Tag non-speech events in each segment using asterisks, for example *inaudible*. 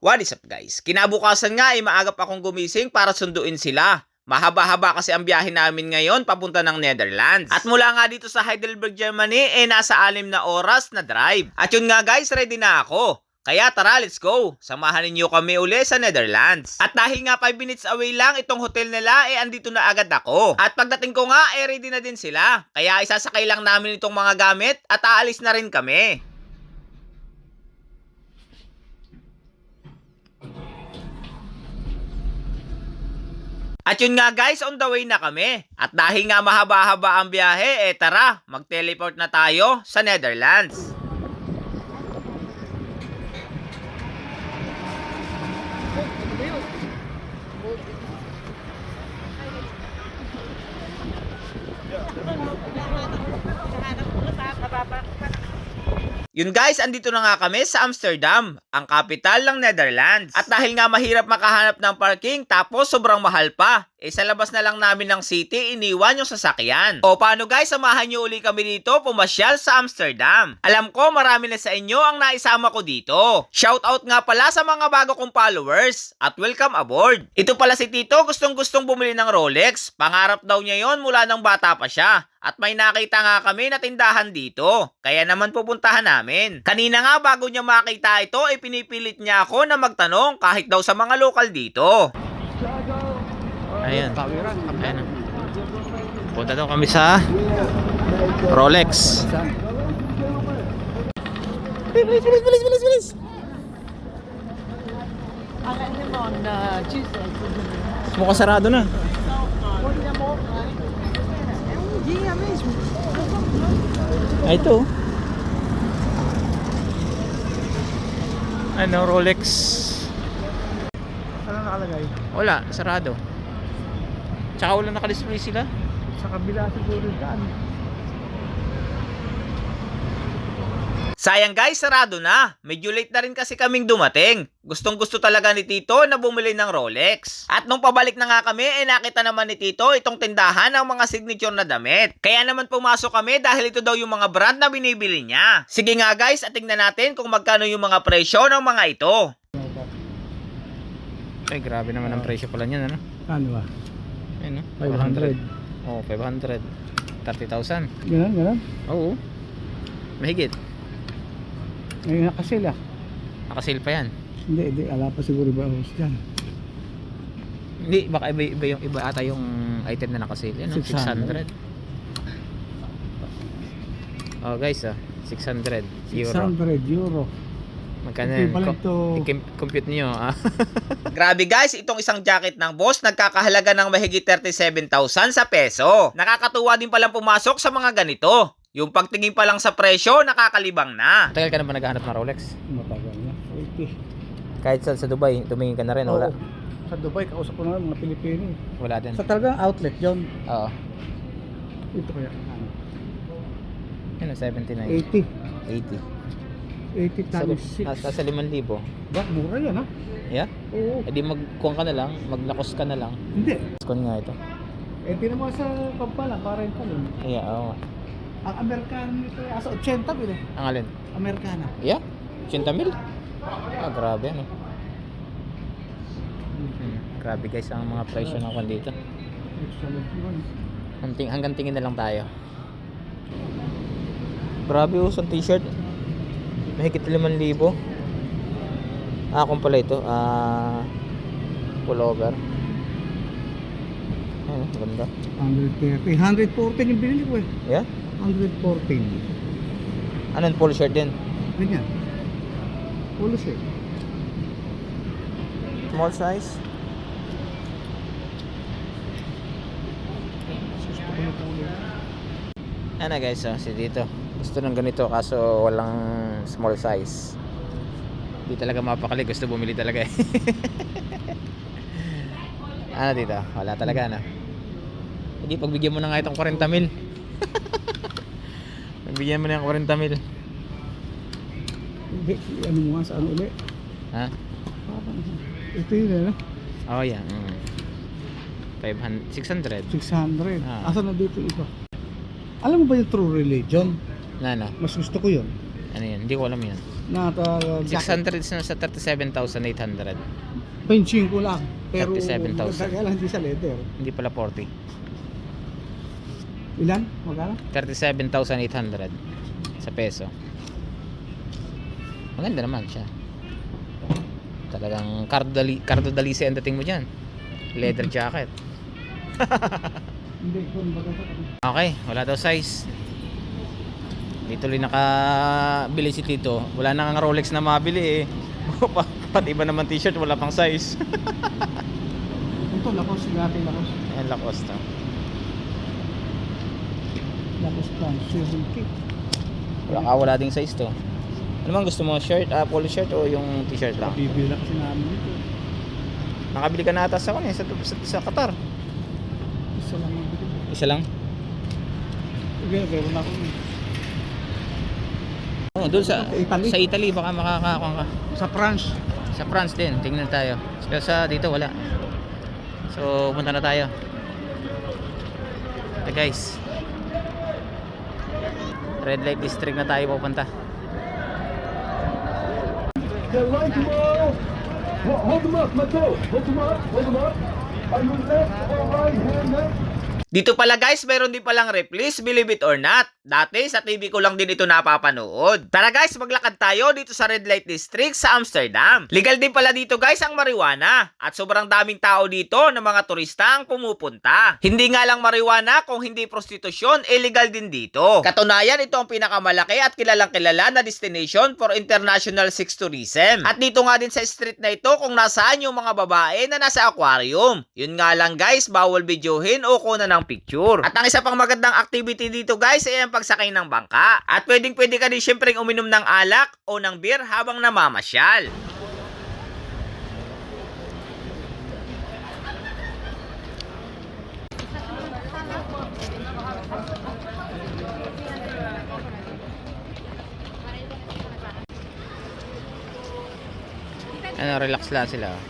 What is up guys? Kinabukasan nga ay maaga pa akong gumising para sunduin sila. Mahaba-haba kasi ang biyahe namin ngayon papunta ng Netherlands. At mula nga dito sa Heidelberg, Germany, eh nasa alim na oras na drive. At yun nga guys, ready na ako. Kaya tara, let's go. Samahan ninyo kami uli sa Netherlands. At dahil nga 5 minutes away lang itong hotel nila, eh andito na agad ako. At pagdating ko nga, eh ready na din sila. Kaya isasakay lang namin itong mga gamit at aalis na rin kami. At yun nga guys, on the way na kami. At dahil nga mahaba-haba ang biyahe, eh tara, mag-teleport na tayo sa Netherlands. Yun guys, andito na nga kami sa Amsterdam, ang capital ng Netherlands. At dahil nga mahirap makahanap ng parking tapos sobrang mahal pa, eh sa labas na lang namin ng city, iniwan yung sasakyan. O paano guys, samahan nyo uli kami dito pumasyal sa Amsterdam. Alam ko marami na sa inyo ang naisama ko dito. Shoutout nga pala sa mga bago kong followers at welcome aboard. Ito pala si Tito, gustong gustong bumili ng Rolex. Pangarap daw niya yon mula nang bata pa siya. At may nakita nga kami na tindahan dito. Kaya naman pupuntahan namin. Kanina nga bago niya makita ito, ay pinipilit niya ako na magtanong kahit daw sa mga lokal dito. Ayan. Ayan. Punta daw kami sa Rolex. Bilis, bilis, bilis, bilis, bilis. I met him on uh, Tuesday. Mukhang sarado na. Ay, ito. Ano, Rolex. Ano nakalagay? Wala, sarado. Tsaka wala nakadisplay sila. Sa kabila siguro daan. Sayang guys, sarado na. Medyo late na rin kasi kaming dumating. Gustong gusto talaga ni Tito na bumili ng Rolex. At nung pabalik na nga kami, eh nakita naman ni Tito itong tindahan ng mga signature na damit. Kaya naman pumasok kami dahil ito daw yung mga brand na binibili niya. Sige nga guys, at tingnan natin kung magkano yung mga presyo ng mga ito. Ay, grabe naman ang presyo pala niyan, ano? Ano ba? Ayun, no? 500. Oo, oh, 500. 30,000. Ganun, ganun. Oo. Mahigit. Ngayon nakasila. Nakasil pa yan. Hindi, hindi. Ala pa siguro ba host dyan. Hindi, baka iba, iba yung iba ata yung item na nakasil. Yan, no? 600. 600. Oh, guys, ah. 600 euro. 600 euro. Magkano yan? Equivalent Co- to... compute niyo ah. *laughs* Grabe guys, itong isang jacket ng boss nagkakahalaga ng mahigit 37,000 sa peso. Nakakatuwa din palang pumasok sa mga ganito. Yung pagtingin pa lang sa presyo, nakakalibang na. Tagal ka na ba naghahanap ng Rolex? Matagal na. 80. Kahit sa, sa Dubai, tumingin ka na rin, Oo. Sa Dubai, kausap ko na mga Pilipino. eh. Wala din. Sa talagang outlet yun. Oo. Ito kaya. ano, Yun, 79. 80. 80. 80 times 6. Nasa 5,000. Ba, mura yan ha? Yeah? Oo. E di magkuhan ka na lang, maglakos ka na lang. Hindi. Kuhan nga ito. Eh, tinan mo sa Pampala, para yung kalon. Yeah, oo. Ang Amerikano nito, asa 80 bil eh. Ang alin? Amerikana. Yeah? 80 mil? Ah, grabe ano. Hmm, grabe guys ang mga presyo ng kwan dito. Hanggang, hanggang tingin na lang tayo. Grabe oh, sa t-shirt. Mahigit 5,000. Ah, kung pala ito. Ah, pullover. Ayun, ganda. 130. 114 yung binili ko eh. Yeah? 114. Anong full shirt din? Ganyan. Polo shirt. Small size? Polo. Ano guys, oh, si dito. Gusto ng ganito kaso walang small size. Hindi talaga mapakali, gusto bumili talaga eh. *laughs* ano dito? Wala talaga na. Hindi, pagbigyan mo na nga itong 40 mil. *laughs* pagbigyan mo na yung 40 mil. Hindi, ano mo nga sa ano ulit? Ha? Parang, ito yun ano? Oh, yeah. Mm. 500, 600. 600. Ah. Asa na dito iba? Alam mo ba yung true religion? Na ano? Mas gusto ko yun. Ano yan? Hindi ko alam yan. Na uh, jacket. 600 na sa 37,800. Benching ko lang. Pero 37,000. kaya lang hindi sa leather. Hindi pala 40. Ilan? Magkano? 37,800 sa peso. Maganda naman siya. Talagang Cardo Dali, Cardo Dalise ang dating mo dyan. Leather jacket. *laughs* Hindi, Okay, wala daw size. Dito rin nakabili si Tito. Wala na nga Rolex na mabili eh. *laughs* Pa- Pati iba naman t-shirt, wala pang size. *laughs* Ito, lakos. Sigati lakos. Ayan, Lacoste. oh. Lakos plan. Suzuki. Wala ka, wala ding size to. Ano man gusto mo? Shirt, ah, polo shirt o yung t-shirt lang? Bibila kasi namin ito. Nakabili ka na ata sa, eh, sa, sa, sa Qatar. Isa lang ang bili. Isa lang? Okay, meron ako. Oo, doon sa, Italy? sa Italy baka makakakuha ka. Sa France. Sa France din, tingnan tayo. Pero sa dito wala. So, punta na tayo. Ito guys. Red light district na tayo pupunta. They're right. Ho- Hold them up, Mateo. Hold them up. Hold them up. Are you left or right hand up? Dito pala guys, meron din palang replis, believe it or not. Dati sa TV ko lang din ito napapanood. Tara guys, maglakad tayo dito sa Red Light District sa Amsterdam. Legal din pala dito guys ang marijuana. At sobrang daming tao dito na mga turista ang pumupunta. Hindi nga lang marijuana kung hindi prostitusyon, illegal din dito. Katunayan, ito ang pinakamalaki at kilalang kilala na destination for international sex tourism. At dito nga din sa street na ito kung nasaan yung mga babae na nasa aquarium. Yun nga lang guys, bawal videohin o kunan ng picture. At ang isa pang magandang activity dito guys ay ang pagsakay ng bangka. At pwedeng pwede ka din syempre uminom ng alak o ng beer habang namamasyal. Ano, relax lang sila.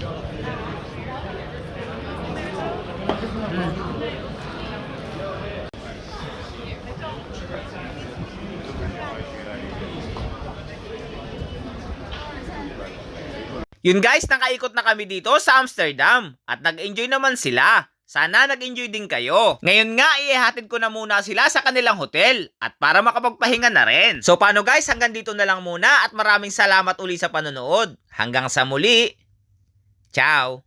Yun guys, nakaikot na kami dito sa Amsterdam at nag-enjoy naman sila. Sana nag-enjoy din kayo. Ngayon nga, iihatid ko na muna sila sa kanilang hotel at para makapagpahinga na rin. So paano guys, hanggang dito na lang muna at maraming salamat uli sa panonood. Hanggang sa muli. Ciao!